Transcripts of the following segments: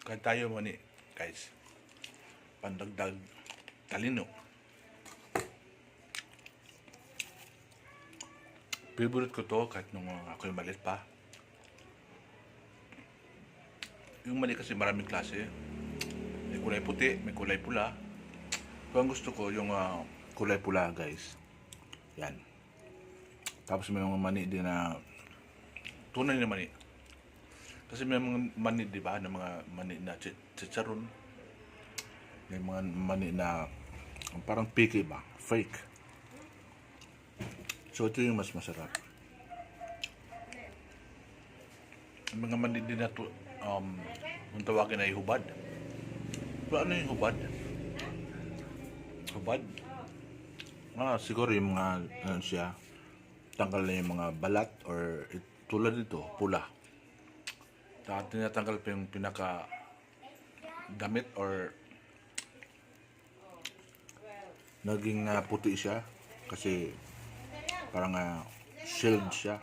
Kain tayo mani, guys. Pandagdag talino. Favorite ko to kahit nung uh, ako yung maliit pa. Yung mani kasi maraming klase. May kulay puti, may kulay pula. So ang gusto ko yung ah, kulay pula guys. Yan. Tapos may mga mani din na tunay na mani. Kasi may mga mani, di ba, na mga mani na chi- chicharon. May mga mani na parang picky ba? Fake. So ito yung mas masarap. Ang mga mani din na to, um, kung tawagin ay hubad. Pero ano yung hubad? Hubad? Ah, siguro yung mga, ano siya, tanggal na yung mga balat or it- tulad nito, pula. Tapos tinatanggal pa yung pinaka damit or naging ah, puti siya kasi parang uh, shield siya.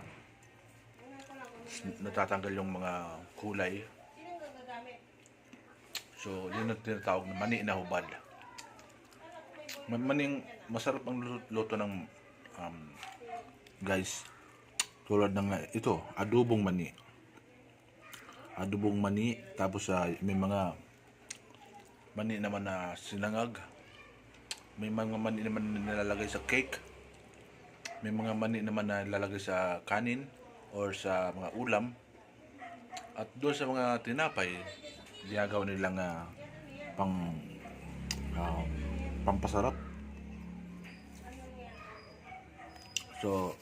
Natatanggal yung mga kulay. So, yun ang tinatawag na mani na hubad. Ma- Maning masarap ang lu- luto ng um, guys tulad ng uh, ito, adobong mani. Adobong mani tapos sa may mga mani naman na sinangag. May mga mani naman na nilalagay sa cake. May mga mani naman na nilalagay sa kanin or sa mga ulam. At doon sa mga tinapay, ginagawa nilang ah, pang ah, pampasarap. So,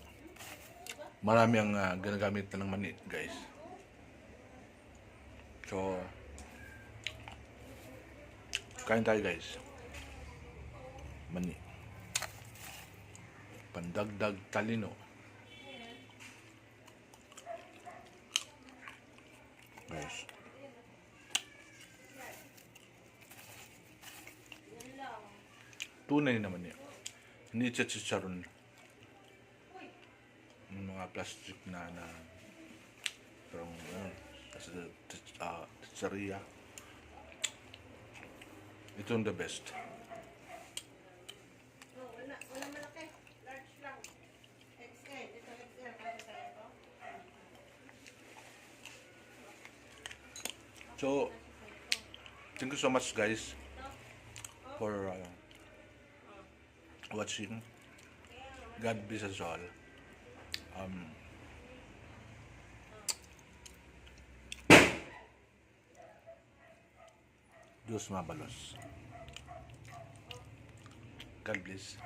marami ang ah, ginagamit na ng mani, guys. So, kain tayo, guys. Mani. Pandagdag talino. Guys. Tunay naman yan. Hindi siya chicharon. Mga plastic na na parang ano, sa uh, chicharia. Ito ang the best. Oh, wala, wala malaki. Large lang. XL. Ito XL. Kasi tayo to. So, thank you so much guys for uh, watching. God bless us all. Um, Diyos mabalos. God bless.